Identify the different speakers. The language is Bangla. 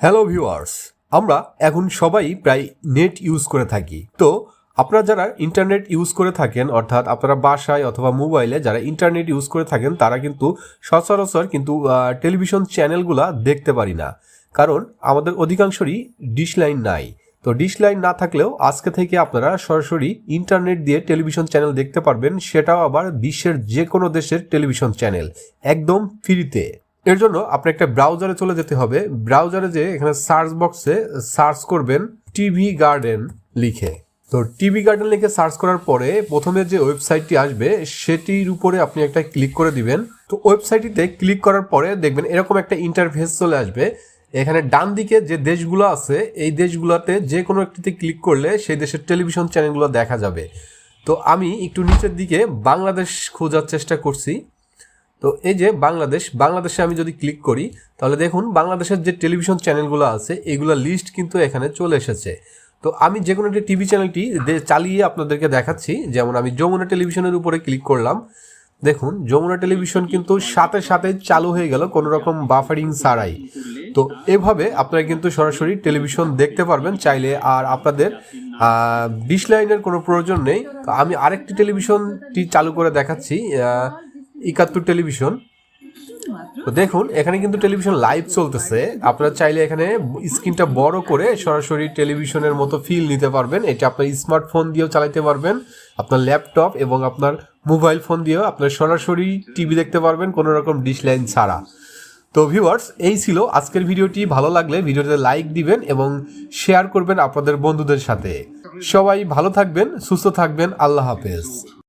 Speaker 1: হ্যালো ভিউয়ার্স আমরা এখন সবাই প্রায় নেট ইউজ করে থাকি। তো আপনারা যারা ইন্টারনেট ইউজ করে থাকেন, অর্থাৎ আপনারা বাসায় অথবা মোবাইলে যারা ইন্টারনেট ইউজ করে থাকেন, তারা কিন্তু সচরাচর কিন্তু টেলিভিশন চ্যানেলগুলা দেখতে পারি না। কারণ আমাদের অধিকাংশরই ডিশ লাইন নাই। তো ডিশ লাইন না থাকলেও আজকে থেকে আপনারা সরাসরি ইন্টারনেট দিয়ে টেলিভিশন চ্যানেল দেখতে পারবেন, সেটাও আবার বিশ্বের যে কোনো দেশের টেলিভিশন চ্যানেল একদম ফ্রিতে এর জন্য আপনি একটা ব্রাউজারে চলে যেতে হবে। ব্রাউজারে যে এখানে সার্চ বক্সে সার্চ করবেন টিভি গার্ডেন লিখে। তো টিভি গার্ডেন লিখে সার্চ করার পরে প্রথমে যে ওয়েবসাইটটি আসবে, সেটির উপরে আপনি একটা ক্লিক করে দিবেন। তো ওয়েবসাইটটিতে ক্লিক করার পরে দেখবেন এরকম একটা ইন্টারফেস চলে আসবে। এখানে ডান দিকে যে দেশগুলো আছে, এই দেশগুলোতে যে কোনো একটিতে ক্লিক করলে সেই দেশের টেলিভিশন চ্যানেলগুলো দেখা যাবে। তো আমি একটু নিচের দিকে বাংলাদেশ খোঁজার চেষ্টা করছি। তো এই যে বাংলাদেশ, বাংলাদেশে আমি যদি ক্লিক করি, তাহলে দেখুন বাংলাদেশের যে টেলিভিশন চ্যানেলগুলো আছে, এগুলো লিস্ট কিন্তু এখানে চলে এসেছে। তো আমি যে কোনো একটি টিভি চ্যানেলটি চালিয়ে আপনাদেরকে দেখাচ্ছি। যেমন আমি যমুনা টেলিভিশনের উপরে ক্লিক করলাম। দেখুন, যমুনা টেলিভিশন কিন্তু সাথে সাথে চালু হয়ে গেল কোনো রকম বাফারিং ছাড়াই। তো এভাবে আপনারা কিন্তু সরাসরি টেলিভিশন দেখতে পারবেন চাইলে। আর আপনাদের ডিশ লাইনের কোনো প্রয়োজন নেই। তো আমি আরেকটি টেলিভিশনটি চালু করে দেখাচ্ছি। একাত্তর টেলিভিশন। তো দেখুন এখানে কিন্তু টেলিভিশন লাইভ চলতেছে। আপনারা চাইলে এখানে স্ক্রিনটা বড় করে সরাসরি টেলিভিশনের মতো ফিল নিতে পারবেন। এটা আপনার স্মার্টফোন দিয়েও চালাতে পারবেন আপনার ল্যাপটপ এবং আপনার মোবাইল ফোন দিয়েও আপনার সরাসরি টিভি দেখতে পারবেন কোনো রকম ডিশ লাইন ছাড়া। তো ভিউয়ার্স এই ছিল আজকের ভিডিওটি। ভালো লাগলে ভিডিওতে লাইক দিবেন এবং শেয়ার করবেন আপনাদের বন্ধুদের সাথে। সবাই ভালো থাকবেন সুস্থ থাকবেন। আল্লাহ হাফেজ।